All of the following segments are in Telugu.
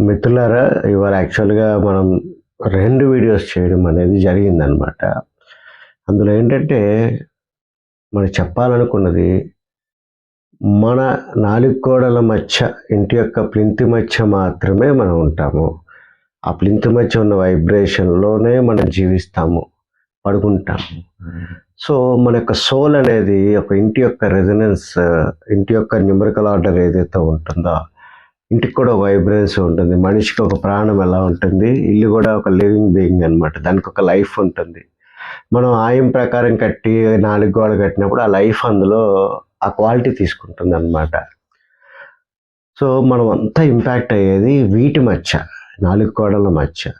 మిత్రులారా ఇవాళ యాక్చువల్గా మనం రెండు వీడియోస్ చేయడం అనేది జరిగిందనమాట అందులో ఏంటంటే మనం చెప్పాలనుకున్నది మన నాలుగు గోడల మధ్య ఇంటి యొక్క ప్లింతి మధ్య మాత్రమే మనం ఉంటాము. ఆ ప్లింతి మధ్య ఉన్న వైబ్రేషన్లోనే మనం జీవిస్తాము పడుకుంటాము. సో మన యొక్క సోల్ అనేది ఒక ఇంటి యొక్క రెజనెన్స్ ఇంటి యొక్క న్యూమరికల్ ఆర్డర్ ఏదైతే ఉంటుందో ఇంటికి కూడా ఒక వైబ్రెన్స్ ఉంటుంది. మనిషికి ఒక ప్రాణం ఎలా ఉంటుంది? ఇల్లు కూడా ఒక లివింగ్ బీయింగ్ అనమాట దానికి ఒక లైఫ్ ఉంటుంది. మనం ఆయం ప్రకారం కట్టి నాలుగు గోడలు కట్టినప్పుడు ఆ లైఫ్ అందులో ఆ క్వాలిటీ తీసుకుంటుంది అనమాట సో మనం అంతా ఇంపాక్ట్ అయ్యేది వీటి మధ్య నాలుగు గోడల మధ్య.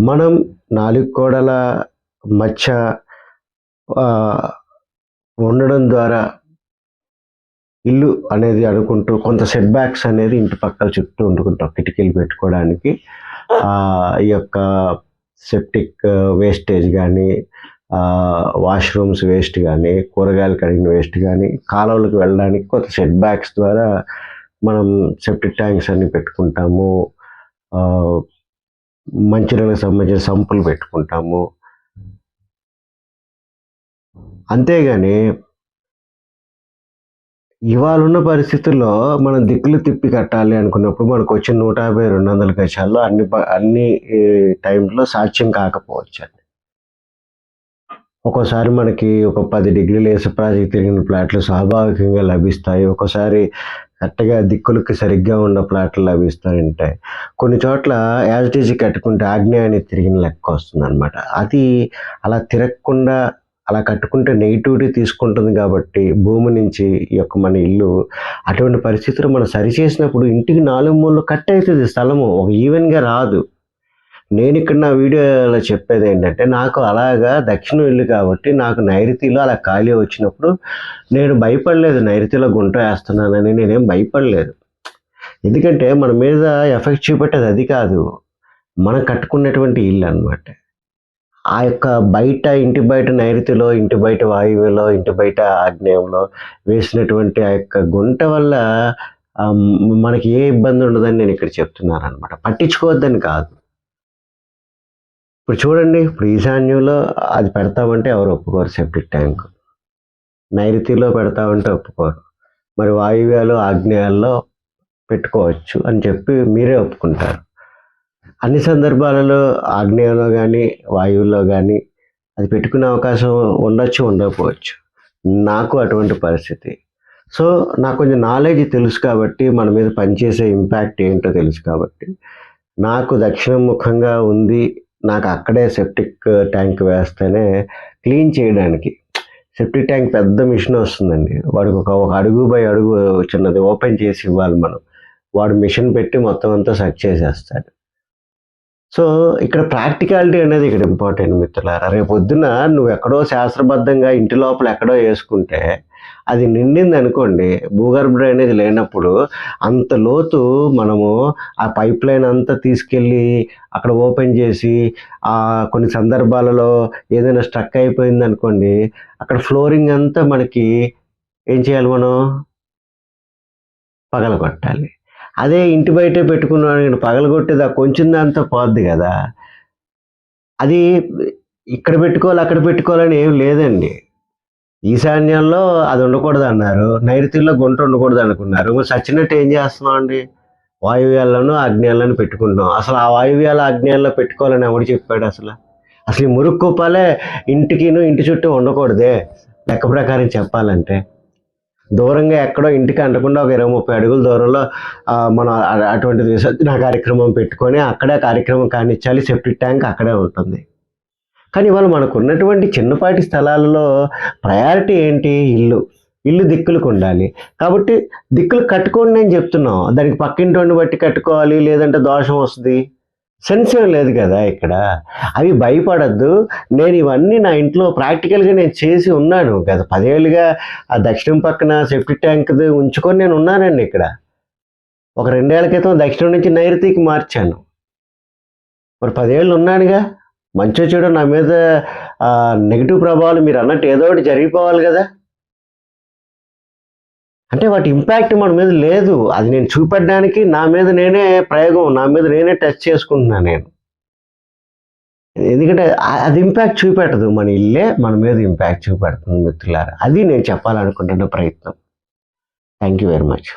మనం నాలుగు గోడల మధ్య ఉండడం ద్వారా ఇల్లు అనేది అనుకుంటూ కొంత సెట్ బ్యాక్స్ అనేది ఇంటి పక్కల చుట్టూ ఉండుకుంటాం. కిటికీలు పెట్టుకోవడానికి ఈ యొక్క సెప్టిక్ వేస్టేజ్ కానీ వాష్రూమ్స్ వేస్ట్ కానీ కూరగాయలు కడిగిన వేస్ట్ కానీ కాలువలకు వెళ్ళడానికి కొంత సెట్ బ్యాక్స్ ద్వారా మనం సెప్టిక్ ట్యాంక్స్ అన్ని పెట్టుకుంటాము. మంచినీళ్ళకి సంబంధించిన సంపులు పెట్టుకుంటాము. అంతేగాని ఇవాళ ఉన్న పరిస్థితుల్లో మనం దిక్కులు తిప్పి కట్టాలి అనుకున్నప్పుడు మనకు వచ్చిన నూట యాభై రెండు వందల గజాల్లో అన్ని అన్ని టైంలో సాధ్యం కాకపోవచ్చు అండి. ఒక్కోసారి మనకి ఒక పది డిగ్రీలు వేసే ప్రాజెక్ట్ తిరిగిన ప్లాట్లు స్వాభావికంగా లభిస్తాయి. ఒక్కోసారి కరెక్ట్గా దిక్కులకి సరిగ్గా ఉన్న ప్లాట్లు లభిస్తూ ఉంటాయి కొన్ని చోట్ల యాజిటీజీ కట్టుకుంటే ఆగ్నేయాన్ని తిరిగిన లెక్క వస్తుంది అనమాట అది అలా తిరగకుండా అలా కట్టుకుంటే నెగిటివిటీ తీసుకుంటుంది కాబట్టి భూమి నుంచి ఈ యొక్క మన ఇల్లు అటువంటి పరిస్థితులు మనం సరిచేసినప్పుడు ఇంటికి నాలుగు మూలలో కట్ అవుతుంది స్థలము. ఒక ఈవెన్గా రాదు. నేను ఇక్కడ నా వీడియోలో చెప్పేది ఏంటంటే నాకు అలాగా దక్షిణ ఇల్లు కాబట్టి నాకు నైరుతిలో అలా ఖాళీ వచ్చినప్పుడు నేను భయపడలేదు. నైరుతిలో గుంట వేస్తున్నానని నేనేం భయపడలేదు. ఎందుకంటే మన మీద ఎఫెక్ట్ చూపెట్టేది అది కాదు. మనం కట్టుకున్నటువంటి ఇల్లు అన్నమాట. ఆ యొక్క బయట ఇంటి బయట నైరుతిలో ఇంటి బయట వాయువులో ఇంటి బయట ఆగ్నేయంలో వేసినటువంటి ఆ యొక్క గుంట వల్ల మనకి ఏ ఇబ్బంది ఉండదని నేను ఇక్కడ చెప్తున్నాను అనమాట పట్టించుకోవద్దని కాదు. ఇప్పుడు చూడండి ఇప్పుడు ఈశాన్యంలో అది పెడతామంటే ఎవరు ఒప్పుకోరు సెప్టిక్ ట్యాంక్. నైరుతిలో పెడతామంటే ఒప్పుకోరు. మరి వాయువ్యాలు ఆగ్నేయాల్లో పెట్టుకోవచ్చు అని చెప్పి మీరే ఒప్పుకుంటారు. అన్ని సందర్భాలలో ఆగ్నేయంలో కానీ వాయువులో కానీ అది పెట్టుకునే అవకాశం ఉండొచ్చు ఉండకపోవచ్చు. నాకు అటువంటి పరిస్థితి. సో నాకు కొంచెం నాలెడ్జ్ తెలుసు కాబట్టి మన మీద పనిచేసే ఇంపాక్ట్ ఏంటో తెలుసు కాబట్టి నాకు దక్షిణముఖంగా ఉంది నాకు అక్కడే సెప్టిక్ ట్యాంక్ వేస్తేనే క్లీన్ చేయడానికి. సెప్టిక్ ట్యాంక్ పెద్ద మిషన్ వస్తుందండి. వాడికి ఒక ఒక అడుగు బై అడుగు చిన్నది ఓపెన్ చేసి ఇవ్వాలి మనం. వాడు మిషన్ పెట్టి మొత్తం అంతా సెట్ చేసేస్తాడు. సో ఇక్కడ ప్రాక్టికాలిటీ అనేది ఇక్కడ ఇంపార్టెంట్ మిత్రులారా. రేపు పొద్దున నువ్వు ఎక్కడో శాస్త్రబద్ధంగా ఇంటి లోపల ఎక్కడో వేసుకుంటే అది నిండింది అనుకోండి భూగర్భ డ్రైనేజ్ లేనప్పుడు అంత లోతు మనము ఆ పైప్ లైన్ అంతా తీసుకెళ్ళి అక్కడ ఓపెన్ చేసి ఆ కొన్ని సందర్భాలలో ఏదైనా స్ట్రక్ అయిపోయింది అనుకోండి అక్కడ ఫ్లోరింగ్ అంతా మనకి ఏం చేయాలి మనం? పగలగొట్టాలి. అదే ఇంటి బయటే పెట్టుకున్నాడు పగలగొట్టేది ఆ కొంచెం దాంతో పోద్ది కదా. అది ఇక్కడ పెట్టుకోవాలి అక్కడ పెట్టుకోవాలని ఏం లేదండి. ఈశాన్యంలో అది ఉండకూడదు అన్నారు. నైరుతిలో గుంట ఉండకూడదు అనుకున్నారు. సచ్చినట్టు ఏం చేస్తున్నాం అండి? వాయువ్యాలను ఆగ్నేయాలను పెట్టుకుంటున్నాం. అసలు ఆ వాయువ్యాల ఆగ్నేయాల్లో పెట్టుకోవాలని ఎవడు చెప్పాడు అసలు? అసలు ఈ మురుగు ఇంటికిను ఇంటి చుట్టూ ఉండకూడదే. లెక్క ప్రకారం చెప్పాలంటే. దూరంగా ఎక్కడో ఇంటికి అంటకుండా ఒక ఇరవై ముప్పై అడుగుల దూరంలో మనం అటువంటి విసర్జన కార్యక్రమం పెట్టుకొని అక్కడే కార్యక్రమం కానిచ్చాలి సెప్టిక్ ట్యాంక్ అక్కడే ఉంటుంది. కానీ ఇవాళ మనకు ఉన్నటువంటి చిన్నపాటి స్థలాలలో ప్రయారిటీ ఏంటి? ఇల్లు. ఇల్లు దిక్కులకు ఉండాలి. కాబట్టి దిక్కులు కట్టుకోండి అని చెప్తున్నాం. దానికి పక్కింటి బట్టి కట్టుకోవాలి లేదంటే దోషం వస్తుంది. సెన్స్ లేదు కదా ఇక్కడ. అవి భయపడద్దు. నేను ఇవన్నీ నా ఇంట్లో ప్రాక్టికల్గా నేను చేసి ఉన్నాను గత పదేళ్ళుగా ఆ దక్షిణం పక్కన సెఫ్టీ ట్యాంక్ది ఉంచుకొని నేను ఉన్నానండి ఇక్కడ. ఒక రెండేళ్ళ క్రితం దక్షిణం నుంచి నైరుతికి మార్చాను. మరి పదేళ్ళు ఉన్నానుగా. మంచిగా చెడు నా మీద నెగిటివ్ ప్రభావాలు మీరు అన్నట్టు ఏదో ఒకటి జరిగిపోవాలి కదా. అంటే వాటి ఇంపాక్ట్ మన మీద లేదు. అది నేను చూపెట్టడానికి నా మీద నేనే ప్రయోగం నా మీద నేనే టెస్ట్ చేసుకుంటున్నాను నేను. ఎందుకంటే అది ఇంపాక్ట్ చూపెట్టదు. మన ఇల్లే మన మీద ఇంపాక్ట్ చూపెడుతుంది మిత్రులారా. అది నేను చెప్పాలనుకుంటున్న ప్రయత్నం. Thank you very much